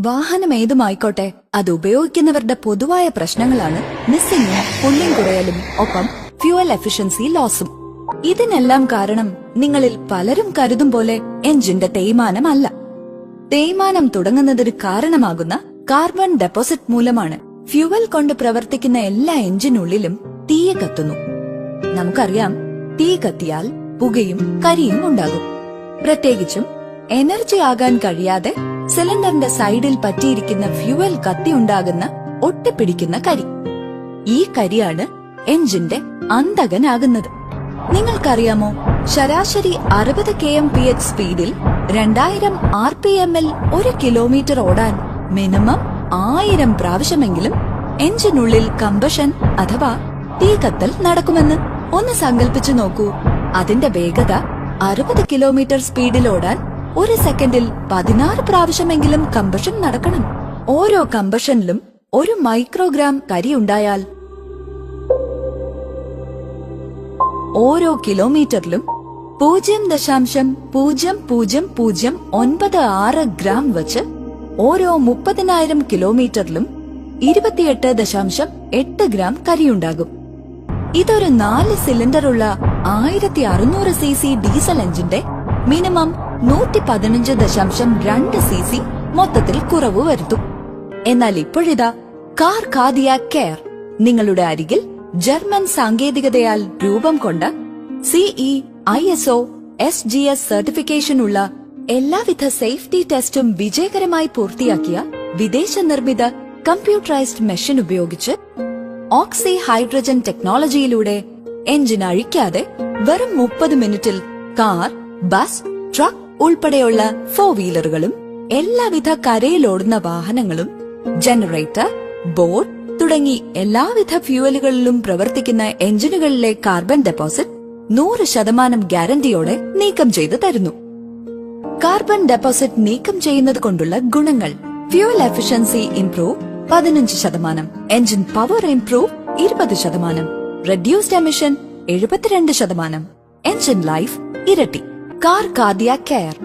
വാഹനം ഏതുമായിക്കോട്ടെ അത് ഉപയോഗിക്കുന്നവരുടെ പൊതുവായ പ്രശ്നങ്ങളാണ് മിസ്സിങ്ങും പുള്ളിയും കുറയലും ഒപ്പം ഫ്യൂവൽ എഫിഷ്യൻസി ലോസും ഇതിനെല്ലാം കാരണം നിങ്ങളിൽ പലരും കരുതും പോലെ എഞ്ചിന്റെ തേയ്മാനമല്ല. തേയ്മാനം തുടങ്ങുന്നതിന് കാരണമാകുന്ന കാർബൺ ഡെപ്പോസിറ്റ് മൂലമാണ് ഫ്യൂവൽ കൊണ്ട് പ്രവർത്തിക്കുന്ന എല്ലാ എഞ്ചിനുള്ളിലും തീയ കത്തുന്നു. നമുക്കറിയാം തീ കത്തിയാൽ പുകയും കരിയും ഉണ്ടാകും. പ്രത്യേകിച്ചും എനർജി ആകാൻ കഴിയാതെ സിലിണ്ടറിന്റെ സൈഡിൽ പറ്റിയിരിക്കുന്ന ഫ്യൂവൽ കത്തി ഉണ്ടാകുന്ന ഒട്ടിപ്പിടിക്കുന്ന കരി. ഈ കരിയാണ് എഞ്ചിന്റെ അന്തകനാകുന്നത് നിങ്ങൾക്കറിയാമോ? ശരാശരി അറുപത് കെ എം പി എച്ച് സ്പീഡിൽ രണ്ടായിരം ആർ പി എമ്മിൽ ഒരു കിലോമീറ്റർ ഓടാൻ മിനിമം ആയിരം പ്രാവശ്യമെങ്കിലും എഞ്ചിനുള്ളിൽ കമ്പഷൻ അഥവാ തീ കത്തൽ നടക്കുമെന്ന് ഒന്ന് സങ്കല്പിച്ചു നോക്കൂ. അതിന്റെ വേഗത അറുപത് കിലോമീറ്റർ സ്പീഡിൽ ഓടാൻ ഒരു സെക്കൻഡിൽ പതിനാറ് പ്രാവശ്യമെങ്കിലും കമ്പഷൻ നടക്കണം. ഓരോ കമ്പഷനിലും ഒരു മൈക്രോഗ്രാം കരി ഉണ്ടായാൽ ഓരോ കിലോമീറ്ററിലും പൂജ്യം ദശാംശം പൂജ്യം പൂജ്യം പൂജ്യം ഒൻപത് ആറ് ഗ്രാം വച്ച് ഓരോ മുപ്പതിനായിരം കിലോമീറ്ററിലും ഇരുപത്തിയെട്ട് ദശാംശം എട്ട് ഗ്രാം കരിയുണ്ടാകും ഇതൊരു നാല് സിലിണ്ടറുള്ള ആയിരത്തി അറുന്നൂറ് സി സി ഡീസൽ എഞ്ചിന്റെ മിനിമം നൂറ്റി പതിനഞ്ച് ദശാംശം രണ്ട് സി സി മൊത്തത്തിൽ കുറവ് വരുത്തും. എന്നാൽ ഇപ്പോഴിതാ കാർ കാദിയ കെയർ നിങ്ങളുടെ അരികിൽ ജർമ്മൻ സാങ്കേതികതയാൽ രൂപം കൊണ്ട CE I S O S G S certification ഉള്ള എല്ലാവിധ സേഫ്റ്റി ടെസ്റ്റും വിജയകരമായി പൂർത്തിയാക്കിയ വിദേശ നിർമ്മിത കമ്പ്യൂട്ടറൈസ്ഡ് മെഷീൻ ഉപയോഗിച്ച് ഓക്സി ഹൈഡ്രജൻ ടെക്നോളജിയിലൂടെ എഞ്ചിൻ അഴിക്കാതെ വെറും മുപ്പത് മിനിറ്റിൽ കാർ ബസ് ട്രക്ക് ഉൾപ്പെടെയുള്ള ഫോർ വീലറുകളും എല്ലാവിധ കരയിലോടുന്ന വാഹനങ്ങളും ജനറേറ്റർ ബോട്ട് തുടങ്ങി എല്ലാവിധ ഫ്യൂവലുകളിലും പ്രവർത്തിക്കുന്ന എഞ്ചിനുകളിലെ കാർബൺ ഡെപ്പോസിറ്റ് നൂറ് ശതമാനം ഗ്യാരണ്ടിയോടെ നീക്കം ചെയ്തു തരുന്നു. കാർബൺ ഡെപ്പോസിറ്റ് നീക്കം ചെയ്യുന്നത് കൊണ്ടുള്ള ഗുണങ്ങൾ ഫ്യൂവൽ എഫിഷ്യൻസി ഇംപ്രൂവ് പതിനഞ്ച് ശതമാനം എഞ്ചിൻ പവർ ഇംപ്രൂവ് ഇരുപത് ശതമാനം റെഡ്യൂസ്ഡ് എമിഷൻ എഴുപത്തിരണ്ട് ശതമാനം എഞ്ചിൻ ലൈഫ് ഇരട്ടി. Car cardia care